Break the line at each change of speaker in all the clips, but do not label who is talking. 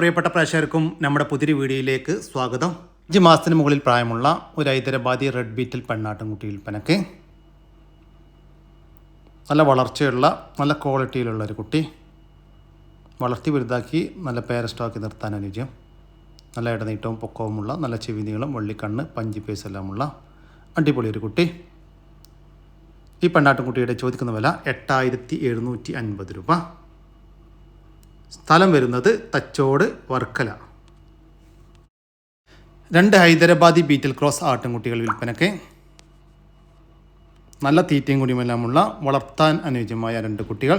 പ്രിയപ്പെട്ട പ്രേക്ഷകർക്കും നമ്മുടെ പുതിരി വീഡിയോയിലേക്ക് സ്വാഗതം. അഞ്ച് മാസത്തിന് മുകളിൽ പ്രായമുള്ള ഒരു ഹൈദരാബാദി റെഡ് ബീറ്റിൽ പെണ്ണാട്ടുംകുട്ടി വിൽപ്പനക്ക്. നല്ല വളർച്ചയുള്ള നല്ല ക്വാളിറ്റിയിലുള്ള ഒരു കുട്ടി. വളർത്തി വലുതാക്കി നല്ല പേരസ്റ്റോക്കി നിർത്താൻ അനുജ്യം നല്ല ഇടനീട്ടവും പൊക്കവുമുള്ള നല്ല ചെവി നീളം വള്ളിക്കണ്ണ് പഞ്ചി പേസ് എല്ലാമുള്ള അടിപൊളി ഒരു കുട്ടി. ഈ പെണ്ണാട്ടുംകുട്ടിയുടെ ചോദിക്കുന്ന വില എട്ടായിരത്തി എഴുന്നൂറ്റി അൻപത് രൂപ. സ്ഥലം വരുന്നത് തച്ചോട് വർക്കല. രണ്ട് ഹൈദരാബാദി ബീറ്റിൽ ക്രോസ് ആട്ടിൻകുട്ടികൾ വിൽപ്പനയ്ക്ക് നല്ല തീറ്റയും കുടിയുമെല്ലാമുള്ള വളർത്താൻ അനുയോജ്യമായ രണ്ട് കുട്ടികൾ.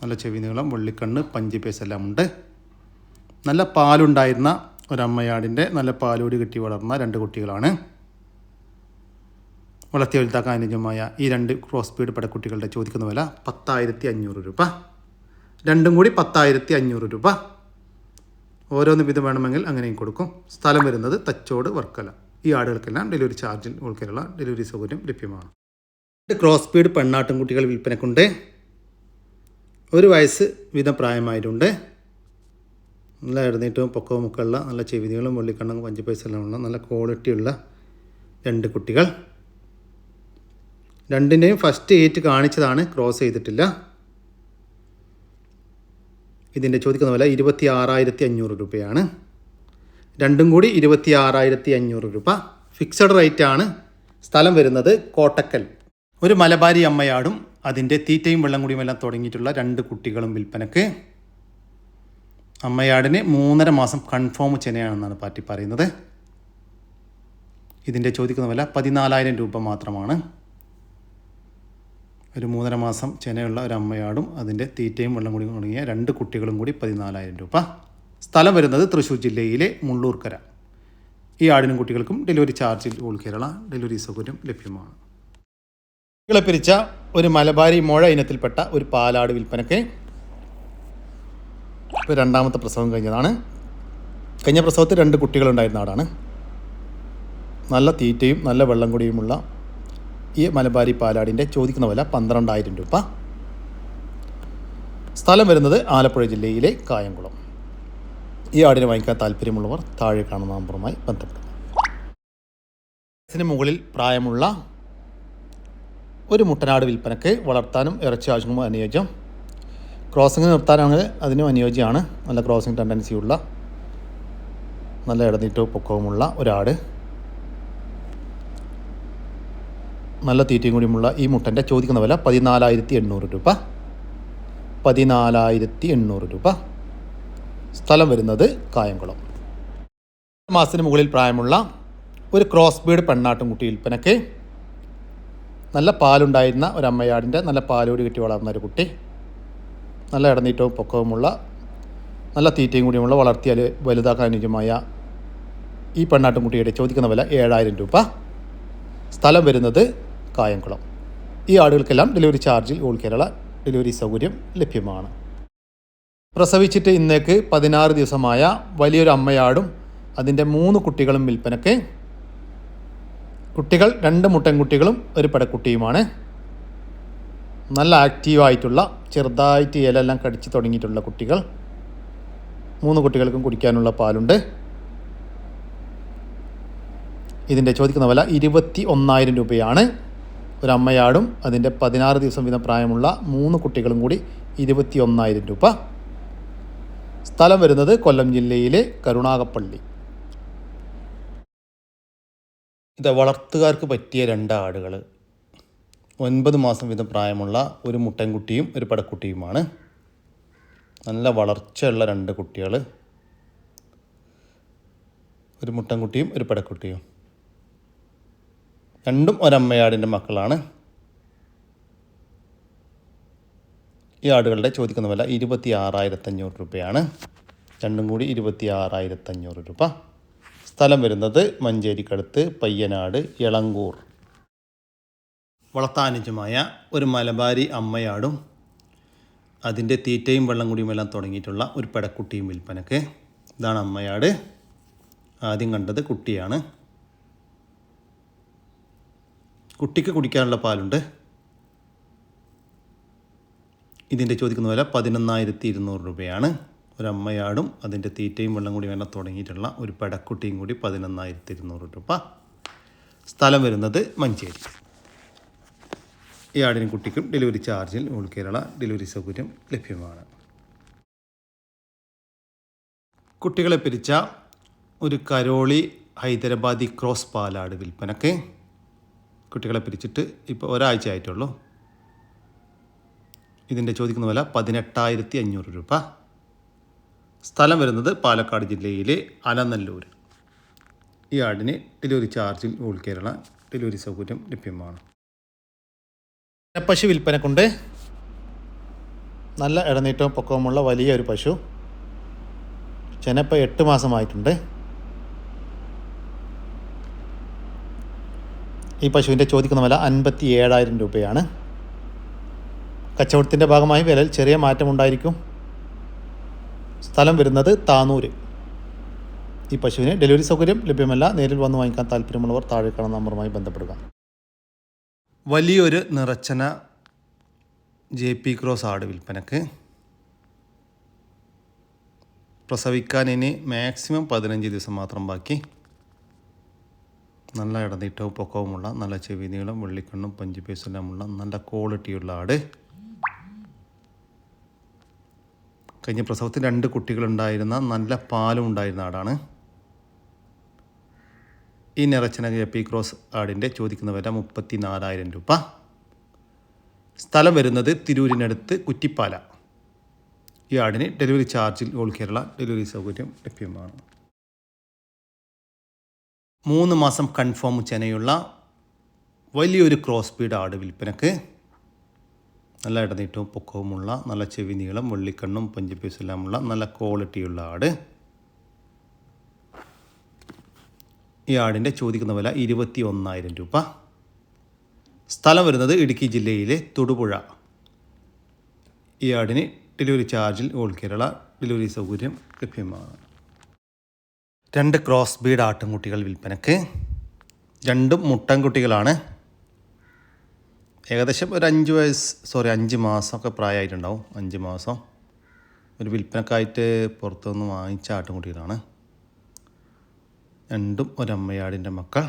നല്ല ചെവി നീളം വെള്ളിക്കണ്ണ് പഞ്ചി പേസ് എല്ലാം ഉണ്ട് നല്ല പാലുണ്ടായിരുന്ന ഒരമ്മയാടിന്റെ നല്ല പാലോടി കിട്ടി വളർന്ന രണ്ട് കുട്ടികളാണ്. വളർത്തി വലുതാക്കാൻ അനുയോജ്യമായ ഈ രണ്ട് ക്രോസ് ബീഡ് പടക്കുട്ടികളുടെ ചോദിക്കുന്ന വില പത്തായിരത്തി അഞ്ഞൂറ് രൂപ. രണ്ടും കൂടി പത്തായിരത്തി അഞ്ഞൂറ് രൂപ. ഓരോന്ന് വിധം വേണമെങ്കിൽ അങ്ങനെയും കൊടുക്കും. സ്ഥലം വരുന്നത് തച്ചോട് വർക്കല. ഈ ആടുകൾക്കെല്ലാം ഡെലിവറി ചാർജിൽ ഉൾപ്പെടെയുള്ള ഡെലിവറി സൗകര്യം ലഭ്യമാണ്. ക്രോസ് സ്പീഡ് പെണ്ണാട്ടുംകുട്ടികൾ വിൽപ്പനക്കുണ്ട്. ഒരു വയസ്സ് വിധം പ്രായമായിട്ടുണ്ട്. നല്ല എഴുന്നേറ്റവും പൊക്കവും ഒക്കെ ഉള്ള നല്ല ചെവിതികളും വെള്ളിക്കണ്ണും പഞ്ചപൈസ എല്ലാം ഉള്ള നല്ല ക്വാളിറ്റിയുള്ള രണ്ട് കുട്ടികൾ. രണ്ടിന്റെയും ഫസ്റ്റ് ഏറ്റ് കാണിച്ചതാണ് ക്രോസ് ചെയ്തിട്ടില്ല. ഇതിന്റെ ചോദിക്കുന്ന വില ഇരുപത്തി ആറായിരത്തി അഞ്ഞൂറ് രൂപയാണ്. രണ്ടും കൂടി ഇരുപത്തി ആറായിരത്തി അഞ്ഞൂറ് രൂപ. ഫിക്സഡ് റേറ്റ് ആണ് സ്ഥലം വരുന്നത് കോട്ടക്കൽ. ഒരു മലബാരി അമ്മയാടും അതിന്റെ തീറ്റയും വെള്ളം കൂടിയും എല്ലാം തുടങ്ങിയിട്ടുള്ള രണ്ട് കുട്ടികളും വിൽപ്പനക്ക്. അമ്മയാടിന് മൂന്നര മാസം കൺഫേം ചെനയാണെന്നാണ് പാർട്ടി പറയുന്നത്. ഇതിന്റെ ചോദിക്കുന്ന വില പതിനാലായിരം രൂപ മാത്രമാണ്. ഒരു മൂന്നര മാസം ചെനയുള്ള ഒരു അമ്മയാടും അതിന്റെ തീറ്റയും വെള്ളം കൂടി തുടങ്ങിയ രണ്ട് കുട്ടികളും കൂടി പതിനാലായിരം രൂപ. സ്ഥലം വരുന്നത് തൃശ്ശൂർ ജില്ലയിലെ മുള്ളൂർക്കര. ഈ ആടിനും കുട്ടികൾക്കും ഡെലിവറി ചാർജിൽ ഓൾ കേരള ഡെലിവറി സൗകര്യം ലഭ്യമാണ്. കുട്ടികളെ പിരിച്ച ഒരു മലബാരി മുഴ ഇനത്തിൽപ്പെട്ട ഒരു പാലാട് വിൽപ്പനയ്ക്ക് ഇപ്പോൾ രണ്ടാമത്തെ പ്രസവം കഴിഞ്ഞതാണ്. കഴിഞ്ഞ പ്രസവത്തിൽ രണ്ട് കുട്ടികളുണ്ടായിരുന്ന ആടാണ്. നല്ല തീറ്റയും നല്ല വെള്ളം കൂടിയുമുള്ള ഈ മലബാരി പാലാടിന്റെ ചോദിക്കുന്ന വില പന്ത്രണ്ടായിരം രൂപ. സ്ഥലം വരുന്നത് ആലപ്പുഴ ജില്ലയിലെ കായംകുളം. ഈ ആടിനെ വാങ്ങിക്കാൻ താല്പര്യമുള്ളവർ താഴെ കാണുന്ന നമ്പറുമായി ബന്ധപ്പെടുക. വയസ്സിന് മുകളിൽ പ്രായമുള്ള ഒരു മുട്ടനാട് വിൽപ്പനക്ക് വളർത്താനും ഇറച്ചി ആവശ്യങ്ങളും അനുയോജ്യം. ക്രോസിംഗ് നിർത്താനാണെങ്കിൽ അതിനും അനുയോജ്യമാണ്. നല്ല ക്രോസിംഗ് ടെൻഡൻസിയുള്ള നല്ല ഇടനീട്ടവും പൊക്കവുമുള്ള ഒരാട്. നല്ല തീറ്റയും കൂടിയുമുള്ള ഈ മുട്ടന്റെ ചോദിക്കുന്ന വില പതിനാലായിരത്തി എണ്ണൂറ് രൂപ. പതിനാലായിരത്തി എണ്ണൂറ് രൂപ. സ്ഥലം വരുന്നത് കായംകുളം. മാസത്തിന് മുകളിൽ പ്രായമുള്ള ഒരു ക്രോസ് ബീഡ് പെണ്ണാട്ടും കുട്ടി വിൽപ്പനയ്ക്ക് നല്ല പാലുണ്ടായിരുന്ന ഒരു അമ്മയാടിന്റെ നല്ല പാലോടി കിട്ടി വളർന്ന ഒരു കുട്ടി. നല്ല ഇടനീറ്റവും പൊക്കവുമുള്ള നല്ല തീറ്റയും കൂടിയുമുള്ള വളർത്തിയാൽ വലുതാക്കാൻ അനുയോജ്യമായ ഈ പെണ്ണാട്ടും കുട്ടിയുടെ ചോദിക്കുന്ന വില ഏഴായിരം രൂപ. സ്ഥലം വരുന്നത് കായംകുളം. ഈ ആടുകൾക്കെല്ലാം ഡെലിവറി ചാർജിൽ ഓൾ കേരള ഡെലിവറി സൗകര്യം ലഭ്യമാണ്. പ്രസവിച്ചിട്ട് ഇന്നേക്ക് പതിനാറ് ദിവസമായ വലിയൊരു അമ്മയാടും അതിന്റെ മൂന്ന് കുട്ടികളും വിൽപ്പനയ്ക്ക് കുട്ടികൾ രണ്ട് മുട്ടൻകുട്ടികളും ഒരു പടക്കുട്ടിയുമാണ്. നല്ല ആക്റ്റീവായിട്ടുള്ള ചെറുതായിട്ട് ഇലയെല്ലാം കടിച്ച് തുടങ്ങിയിട്ടുള്ള കുട്ടികൾ. മൂന്ന് കുട്ടികൾക്കും കുടിക്കാനുള്ള പാലുണ്ട്. ഇതിന്റെ ചോദിക്കുന്ന വില ഇരുപത്തി ഒന്നായിരം രൂപയാണ്. ഒരു അമ്മയാടും അതിന്റെ പതിനാറ് ദിവസം വീതം പ്രായമുള്ള മൂന്ന് കുട്ടികളും കൂടി ഇരുപത്തി ഒന്നായിരം രൂപ. സ്ഥലം വരുന്നത് കൊല്ലം ജില്ലയിലെ കരുണാകപ്പള്ളി ഇത് വളർത്തുകാർക്ക് പറ്റിയ രണ്ട് ആടുകൾ ഒൻപത് മാസം വീതം പ്രായമുള്ള ഒരു മുട്ടൻകുട്ടിയും ഒരു പടക്കുട്ടിയുമാണ്. നല്ല വളർച്ചയുള്ള രണ്ട് കുട്ടികൾ. ഒരു മുട്ടൻകുട്ടിയും ഒരു പടക്കുട്ടിയും. രണ്ടും ഒരമ്മയാടിന്റെ മക്കളാണ്. ഈ ആടുകളുടെ ചോദിക്കുന്ന വില ഇരുപത്തി ആറായിരത്തഞ്ഞൂറ് രൂപയാണ്. രണ്ടും കൂടി ഇരുപത്തി ആറായിരത്തഞ്ഞൂറ് രൂപ. സ്ഥലം വരുന്നത് മഞ്ചേരിക്കടുത്ത് പയ്യനാട് ഇളങ്കൂർ. വളർത്താനുജമായ ഒരു മലബാരി അമ്മയാടും അതിന്റെ തീറ്റയും വെള്ളം കുടിയുമെല്ലാം തുടങ്ങിയിട്ടുള്ള ഒരു പെടക്കുട്ടിയും വിൽപ്പനക്ക്. ഇതാണ് അമ്മയാട്. ആദ്യം കണ്ടത് കുട്ടിയാണ്. കുട്ടിക്ക് കുടിക്കാനുള്ള പാലുണ്ട്. ഇതിന്റെ ചോദിക്കുന്ന വില പതിനൊന്നായിരത്തി ഇരുന്നൂറ് രൂപയാണ്. ഒരമ്മയാടും അതിന്റെ തീറ്റയും വെള്ളം കൂടി വേണം തുടങ്ങിയിട്ടുള്ള ഒരു പെടക്കുട്ടിയും കൂടി പതിനൊന്നായിരത്തി ഇരുന്നൂറ് രൂപ. സ്ഥലം വരുന്നത് മഞ്ചേരി. ഈ ആടിനും കുട്ടിക്കും ഡെലിവറി ചാർജിൽ ഓൾ കേരള ഡെലിവറി സൗകര്യം ലഭ്യമാണ്. കുട്ടികളെ പിരിച്ച ഒരു കരോളി ഹൈദരാബാദി ക്രോസ് പാലാട് വിൽപ്പനക്ക് കുട്ടികളെ പിരിച്ചിട്ട് ഇപ്പോൾ ഒരാഴ്ച ആയിട്ടുള്ളൂ ഇതിന്റെ ചോദിക്കുന്ന വില പതിനെട്ടായിരത്തി അഞ്ഞൂറ് രൂപ. സ്ഥലം വരുന്നത് പാലക്കാട് ജില്ലയിലെ അലനല്ലൂർ. ഈ ആടിന് ഡെലിവറി ചാർജിൽ ഓൾ കേരള ഡെലിവറി സൗകര്യം ലഭ്യമാണ്. പശു വിൽപ്പനക്കുണ്ട് നല്ല ഇടനീട്ടവും പൊക്കവുമുള്ള വലിയൊരു പശു. ചെനപ്പ എട്ട് മാസമായിട്ടുണ്ട്. ഈ പശുവിന്റെ ചോദിക്കുന്ന വില അൻപത്തി ഏഴായിരം രൂപയാണ്. കച്ചവടത്തിന്റെ ഭാഗമായി വിലയിൽ ചെറിയ മാറ്റമുണ്ടായിരിക്കും സ്ഥലം വരുന്നത് താനൂര്. ഈ പശുവിന് ഡെലിവറി സൗകര്യം ലഭ്യമല്ല. നേരിൽ വന്ന് വാങ്ങിക്കാൻ താല്പര്യമുള്ളവർ താഴെ കാണുന്ന നമ്പറുമായി ബന്ധപ്പെടുക. വലിയൊരു നിറച്ചന ജെ പി ക്രോസ് ആട് വിൽപ്പനക്ക് പ്രസവിക്കാൻ ഇനി മാക്സിമം പതിനഞ്ച് ദിവസം മാത്രം ബാക്കി. നല്ല ഇടനീട്ടവും പൊക്കവുമുള്ള നല്ല ചെവി നീളം വെള്ളിക്കണ്ണും പഞ്ചുപേസെല്ലാമുള്ള നല്ല ക്വാളിറ്റിയുള്ള ആട്. കഴിഞ്ഞ പ്രസവത്തിൽ രണ്ട് കുട്ടികളുണ്ടായിരുന്ന നല്ല പാലും ഉണ്ടായിരുന്ന ആടാണ്. ഈ നിറച്ചന ജപ്പി ക്രോസ് ആടിന്റെ ചോദിക്കുന്ന വില മുപ്പത്തി നാലായിരം രൂപ. സ്ഥലം വരുന്നത് തിരൂരിനടുത്ത് കുറ്റിപ്പാല. ഈ ആടിന് ഡെലിവറി ചാർജിൽ ഓൾ കേരള ഡെലിവറി സൗകര്യം ലഭ്യമാണ്. മൂന്ന് മാസം കൺഫേം ചെനയുള്ള വലിയൊരു ക്രോസ് ബീഡ് ആട് വിൽപ്പനക്ക് നല്ല ഇടനീട്ടവും പൊക്കവുമുള്ള നല്ല ചെവി നീളം വെള്ളിക്കണ്ണും പഞ്ചുപീസും എല്ലാമുള്ള നല്ല ക്വാളിറ്റിയുള്ള ആട്. ഈ ആടിന്റെ ചോദിക്കുന്ന വില ഇരുപത്തി ഒന്നായിരം രൂപ. സ്ഥലം വരുന്നത് ഇടുക്കി ജില്ലയിലെ തൊടുപുഴ. ഈ ആടിന് ഡെലിവറി ചാർജിൽ ഓൾ കേരള ഡെലിവറി സൗകര്യം ലഭ്യമാണ്. രണ്ട് ക്രോസ് ബീഡ് ആട്ടിൻകുട്ടികൾ വിൽപ്പനക്ക്. രണ്ടും മുട്ടൻകുട്ടികളാണ്. ഏകദേശം ഒരു അഞ്ച് വയസ്സ് സോറി അഞ്ച് മാസമൊക്കെ പ്രായമായിട്ടുണ്ടാവും. അഞ്ച് മാസം. ഒരു വിൽപ്പനക്കായിട്ട് പുറത്തുനിന്ന് വാങ്ങിച്ച ആട്ടിൻകുട്ടികളാണ് രണ്ടും ഒരമ്മയാടിന്റെ മക്കൾ.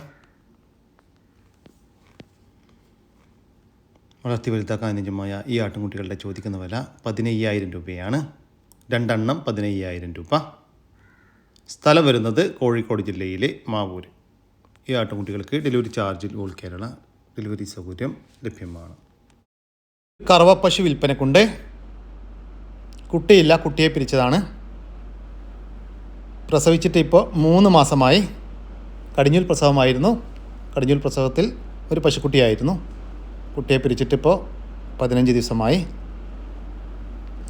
വളർത്തി വലുതാക്കാൻ അനുജമായ ഈ ആട്ടിൻകുട്ടികളുടെ ചോദിക്കുന്ന വില പതിനയ്യായിരം രൂപയാണ്. രണ്ടെണ്ണം പതിനയ്യായിരം രൂപ. സ്ഥലം വരുന്നത് കോഴിക്കോട് ജില്ലയിലെ മാവൂര് ഈ ആട്ടുകുട്ടികൾക്ക് ഡെലിവറി ചാർജിൽ ഓൾ കേരള ഡെലിവറി സൗകര്യം ലഭ്യമാണ്. കറവപ്പശു വിൽപ്പനക്കുണ്ട്. കുട്ടിയില്ല കുട്ടിയെ പിരിച്ചതാണ്. പ്രസവിച്ചിട്ട് ഇപ്പോൾ മൂന്ന് മാസമായി. കടിഞ്ഞൂൽ പ്രസവമായിരുന്നു. കടിഞ്ഞൂൽ പ്രസവത്തിൽ ഒരു പശുക്കുട്ടിയായിരുന്നു. കുട്ടിയെ പിരിച്ചിട്ടിപ്പോൾ പതിനഞ്ച് ദിവസമായി.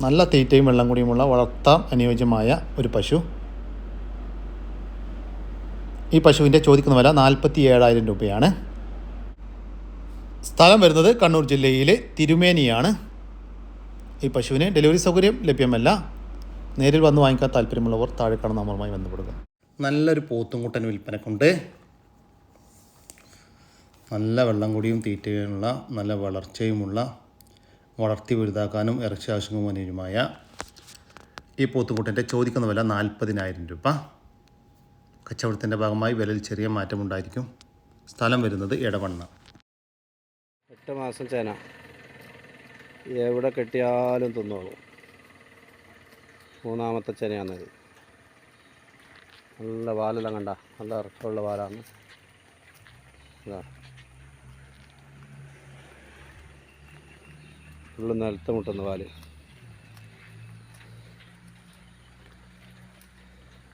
നല്ല തീറ്റയും വെള്ളം കൂടിയുമുള്ള വളർത്താൻ അനുയോജ്യമായ ഒരു പശു. ഈ പശുവിന്റെ ചോദിക്കുന്ന വില നാൽപ്പത്തി ഏഴായിരം രൂപയാണ്. സ്ഥലം വരുന്നത് കണ്ണൂർ ജില്ലയിലെ തിരുമേനിയാണ്. ഈ പശുവിന് ഡെലിവറി സൗകര്യം ലഭ്യമല്ല. നേരിൽ വന്ന് വാങ്ങിക്കാൻ താല്പര്യമുള്ളവർ താഴെ കാണുന്ന നമ്മളുമായി ബന്ധപ്പെടുക. നല്ലൊരു പോത്തുംകുട്ടൻ വിൽപ്പനക്കുണ്ട്. നല്ല വെള്ളം കൂടിയും തീറ്റയുള്ള നല്ല വളർച്ചയുമുള്ള വളർത്തി വലുതാക്കാനും ഇറച്ചി ആവശ്യവും അനുയോജ്യമായ ഈ പോത്തുംകുട്ടന്റെ ചോദിക്കുന്ന വില നാൽപ്പതിനായിരം രൂപ. കച്ചവടത്തിന്റെ ഭാഗമായി വിലയിൽ ചെറിയ മാറ്റമുണ്ടായിരിക്കും. സ്ഥലം വരുന്നത് ഇടവണ്ണ
എട്ട് മാസം ചേന. എവിടെ കെട്ടിയാലും തിന്നോളൂ. മൂന്നാമത്തെ ചേനയാണത്. നല്ല പാലെല്ലാം കണ്ട. നല്ല ഇറക്കമുള്ള പാലാണ് ഇതാ. ഉള്ള നിലത്ത് മുട്ടുന്ന പാൽ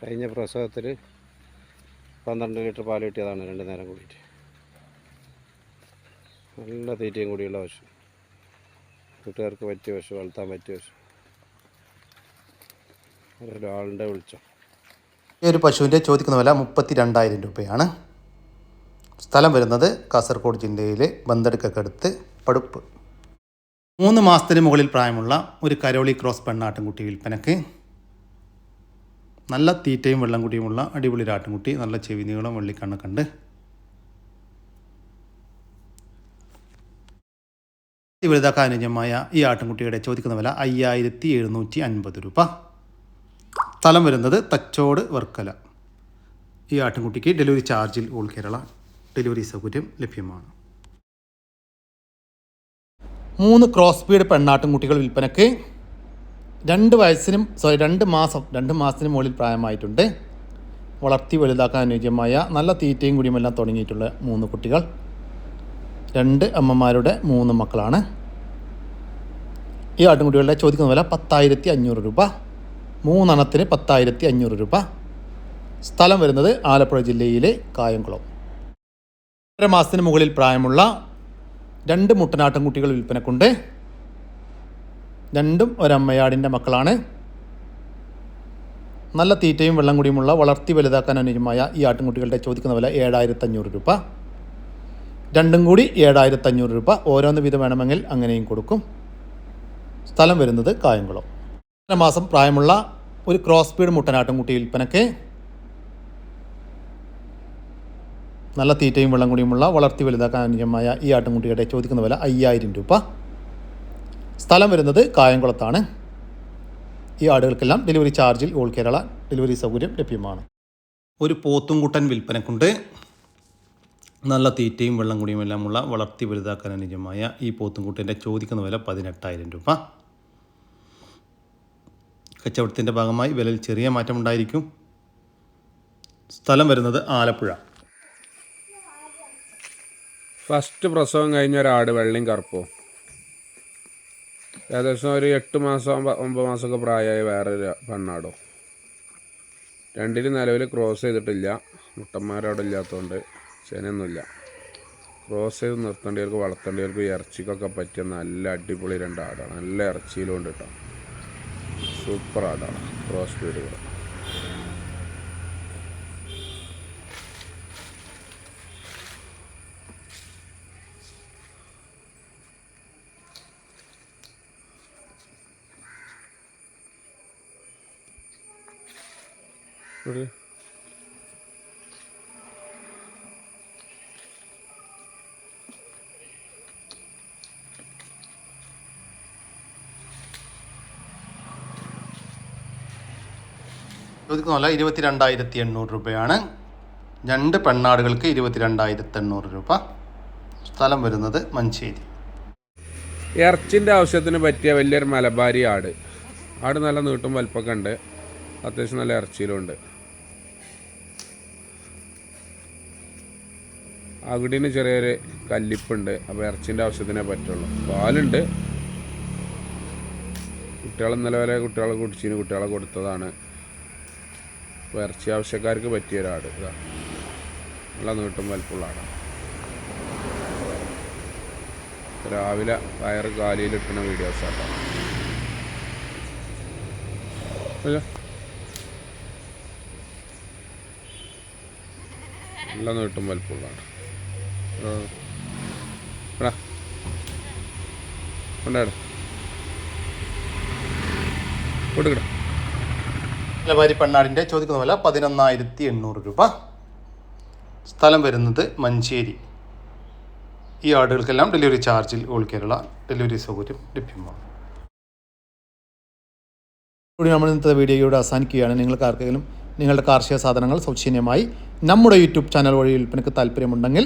കഴിഞ്ഞ പ്രസവത്തിൽ പന്ത്രണ്ട് ലിറ്റർ പാൽ കിട്ടിയതാണ് രണ്ട് നേരം കൂടിയിട്ട്. നല്ല തീറ്റയും കൂടിയുള്ള പശു. കൂട്ടുകാർക്ക് പറ്റിയ പശു വളർത്താൻ പറ്റിയ പശു. ഒരാളുടെ വിളിച്ചോ.
ഈ ഒരു പശുവിന്റെ ചോദിക്കുന്ന വില മുപ്പത്തി രണ്ടായിരം രൂപയാണ്. സ്ഥലം വരുന്നത് കാസർഗോഡ് ജില്ലയിലെ ബന്തടുക്കടുത്ത് പടുപ്പ്. മൂന്ന് മാസത്തിന് മുകളിൽ പ്രായമുള്ള ഒരു കരോളി ക്രോസ് പെണ്ണാട്ടിൻകുട്ടി വിൽപ്പനക്ക് നല്ല തീറ്റയും വെള്ളം കുടിയുമുള്ള അടിപൊളി രാട്ടുംകുട്ടി നല്ല ചെവി നീളം വെള്ളിക്കണ്ണൊക്കെ ഉണ്ട് വലുതാക്കാൻ അനുയോജ്യമായ ഈ ആട്ടിൻകുട്ടിയുടെ ചോദിക്കുന്ന വില അയ്യായിരത്തി എഴുന്നൂറ്റി അൻപത് രൂപ. സ്ഥലം വരുന്നത് തച്ചോട് വർക്കല. ഈ ആട്ടിൻകുട്ടിക്ക് ഡെലിവറി ചാർജിൽ ഓൾ കേരള ഡെലിവറി സൗകര്യം ലഭ്യമാണ്. മൂന്ന് ക്രോസ് ബീഡ് പെണ്ണാട്ടിൻകുട്ടികൾ വിൽപ്പനയ്ക്ക് രണ്ട് വയസ്സിനും സോറി രണ്ട് മാസം രണ്ട് മാസത്തിന് മുകളിൽ പ്രായമായിട്ടുണ്ട്. വളർത്തി വലുതാക്കാൻ അനുയോജ്യമായ നല്ല തീറ്റയും കുടിയുമെല്ലാം തുടങ്ങിയിട്ടുള്ള മൂന്ന് കുട്ടികൾ. രണ്ട് അമ്മമാരുടെ മൂന്ന് മക്കളാണ്. ഈ ആട്ടിൻകുട്ടികളുടെ ചോദിക്കുന്ന വില പത്തായിരത്തി അഞ്ഞൂറ് രൂപ. മൂന്നെണ്ണത്തിന് പത്തായിരത്തി അഞ്ഞൂറ് രൂപ. സ്ഥലം വരുന്നത് ആലപ്പുഴ ജില്ലയിലെ കായംകുളം. ഒന്നര മാസത്തിന് മുകളിൽ പ്രായമുള്ള രണ്ട് മുട്ടനാട്ടിൻകുട്ടികൾ വിൽപ്പനക്കുണ്ട്. രണ്ടും ഒരമ്മയാടിന്റെ മക്കളാണ്. നല്ല തീറ്റയും വെള്ളം കുടിയുമുള്ള വളർത്തി വലുതാക്കാൻ അനുജമായ ഈ ആട്ടിൻകുട്ടികളുടെ ചോദിക്കുന്ന വില ഏഴായിരത്തഞ്ഞൂറ് രൂപ. രണ്ടും കൂടി ഏഴായിരത്തഞ്ഞൂറ് രൂപ. ഓരോന്ന് വീതം വേണമെങ്കിൽ അങ്ങനെയും കൊടുക്കും. സ്ഥലം വരുന്നത് കായംകുളം. ഒന്നര മാസം പ്രായമുള്ള ഒരു ക്രോസ് ബീഡ് മുട്ടനാട്ടിൻകുട്ടി വിൽപ്പനയ്ക്ക് നല്ല തീറ്റയും വെള്ളം കുടിയുമുള്ള വളർത്തി വലുതാക്കാൻ അനുജമായ ഈ ആട്ടിൻകുട്ടികളുടെ ചോദിക്കുന്ന വില അയ്യായിരം രൂപ. സ്ഥലം വരുന്നത് കായംകുളത്താണ്. ഈ ആടുകൾക്കെല്ലാം ഡെലിവറി ചാർജിൽ ഓൾ കേരള ഡെലിവറി സൗകര്യം ലഭ്യമാണ്. ഒരു പോത്തുംകുട്ടൻ വിൽപ്പനക്കുണ്ട്. നല്ല തീറ്റയും വെള്ളം കുടിയും എല്ലാമുള്ള വളർത്തി വലുതാക്കാൻ അനുജമായ ഈ പോത്തുംകുട്ടന്റെ ചോദിക്കുന്ന വില പതിനെട്ടായിരം രൂപ. കച്ചവടത്തിന്റെ ഭാഗമായി വിലയിൽ ചെറിയ മാറ്റമുണ്ടായിരിക്കും. സ്ഥലം വരുന്നത് ആലപ്പുഴ.
ഫസ്റ്റ് പ്രസവം കഴിഞ്ഞ ഒരാട് വെള്ളയും കറുപ്പും. ഏകദേശം ഒരു എട്ട് മാസം ഒമ്പ- ഒമ്പത് മാസമൊക്കെ പ്രായമായ വേറൊരു പെണ്ണാടോ. രണ്ടിലും നിലവിൽ ക്രോസ് ചെയ്തിട്ടില്ല. മുട്ടന്മാരവിടെ ഇല്ലാത്തതുകൊണ്ട് ചെനയൊന്നുമില്ല ക്രോസ് ചെയ്ത് നിർത്തേണ്ടവർക്ക് വളർത്തേണ്ടവർക്ക് ഇറച്ചിക്കൊക്കെ പറ്റിയ നല്ല അടിപൊളി രണ്ട് ആടാണ്. നല്ല ഇറച്ചിയിലും ഉണ്ട് കേട്ടോ. സൂപ്പർ ആടാണ്. ക്രോസ് ബ്രീഡുകൾ ഒരു
ചോദിക്കുന്ന ഇരുപത്തിരണ്ടായിരത്തി എണ്ണൂറ് രൂപയാണ്. രണ്ട് പെണ്ണാടുകൾക്ക് ഇരുപത്തി രണ്ടായിരത്തി എണ്ണൂറ് രൂപ. സ്ഥലം വരുന്നത് മഞ്ചേരി.
ഇറച്ചിന്റെ ആവശ്യത്തിന് പറ്റിയ വലിയൊരു മലബാരി ആട്. ആട് നല്ല നീട്ടും വലിപ്പമൊക്കെ ഉണ്ട്. അത്യാവശ്യം നല്ല ഇറച്ചിയിലുണ്ട് അകിടിന് ചെറിയൊരു കല്ലിപ്പുണ്ട്. അപ്പോൾ ഇറച്ചിന്റെ ആവശ്യത്തിനേ പറ്റുള്ളൂ. പാലുണ്ട്. കുട്ടികൾ ഇന്നലെ വരെ കുട്ടികളെ കുടിച്ചിന് കുട്ടികളെ കൊടുത്തതാണ്. അപ്പോൾ ഇറച്ചി ആവശ്യക്കാർക്ക് പറ്റിയ ഒരാട്. നല്ല നീട്ടും വലുപ്പമുള്ള ആടാണ് രാവിലെ വയറ് കാലിയിലിട്ടുന്ന വീഡിയോസ് ആട്ടോ. നല്ല നീട്ടും വലിപ്പമുള്ളതാണ്. എടാ. കൊണ്ടാടാ കൊടുക്കടാ
നിലവാരി പെണ്ണാടിന്റെ ചോദിക്കുന്ന വില പതിനൊന്നായിരത്തി എണ്ണൂറ് രൂപ. സ്ഥലം വരുന്നത് മഞ്ചേരി. ഈ ആടുകൾക്കെല്ലാം ഡെലിവറി ചാർജിൽ ഓൾ കേരള ഡെലിവറി സൗകര്യം ലഭ്യമാണ്. കൂടി നമ്മൾ ഇന്നത്തെ വീഡിയോയോട് അവസാനിക്കുകയാണ്. നിങ്ങൾക്ക് ആർക്കെങ്കിലും നിങ്ങളുടെ കാർഷിക സാധനങ്ങൾ സൗജന്യമായി നമ്മുടെ യൂട്യൂബ് ചാനൽ വഴി വിൽപ്പനയ്ക്ക് താല്പര്യമുണ്ടെങ്കിൽ